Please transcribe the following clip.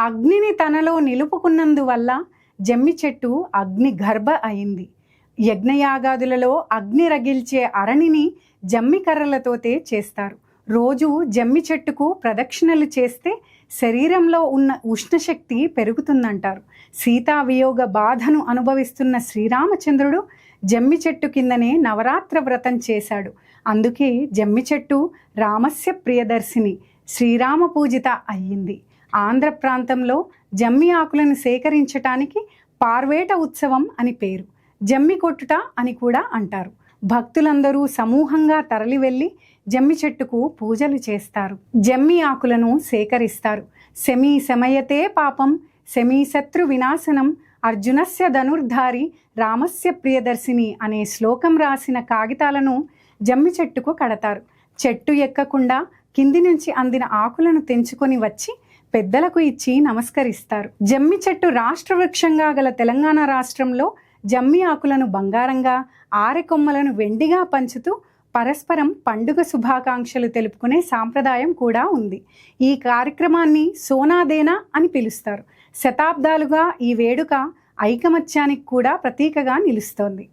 అగ్నిని తనలో నిలుపుకున్నందువల్ల జమ్మి చెట్టు అగ్ని గర్భ అయింది. యజ్ఞయాగాదులలో అగ్ని రగిల్చే అరణిని జమ్మి కర్రలతోతే చేస్తారు. రోజు జమ్మి చెట్టుకు ప్రదక్షిణలు చేస్తే శరీరంలో ఉన్న ఉష్ణశక్తి పెరుగుతుందంటారు. సీతా వియోగ బాధను అనుభవిస్తున్న శ్రీరామచంద్రుడు జమ్మి చెట్టు కిందనే నవరాత్ర వ్రతం చేశాడు. అందుకే జమ్మి చెట్టు రామస్య ప్రియదర్శిని శ్రీరామ పూజిత అయ్యింది. ఆంధ్ర ప్రాంతంలో జమ్మి ఆకులను సేకరించటానికి పార్వేట ఉత్సవం అని పేరు. జమ్మి కొట్టుట అని కూడా అంటారు. భక్తులందరూ సమూహంగా తరలి వెళ్ళి జమ్మి చెట్టుకు పూజలు చేస్తారు. జమ్మి ఆకులను సేకరిస్తారు. శమీ శమయతే పాపం శమీ శత్రు వినాశనం అర్జునస్య ధనుర్ధారి రామస్య ప్రియదర్శిని అనే శ్లోకం రాసిన కాగితాలను జమ్మి చెట్టుకు కడతారు. చెట్టు ఎక్కకుండా కింది నుంచి అందిన ఆకులను తెంచుకొని వచ్చి పెద్దలకు ఇచ్చి నమస్కరిస్తారు. జమ్మి చెట్టు రాష్ట్ర వృక్షంగా గల తెలంగాణ రాష్ట్రంలో జమ్మి ఆకులను బంగారంగా ఆరెకొమ్మలను వెండిగా పంచుతూ పరస్పరం పండుగ శుభాకాంక్షలు తెలుపుకునే సాంప్రదాయం కూడా ఉంది. ఈ కార్యక్రమాన్ని సోనాదేనా అని పిలుస్తారు. శతాబ్దాలుగా ఈ వేడుక ఐకమత్యానికి కూడా ప్రతీకగా నిలుస్తోంది.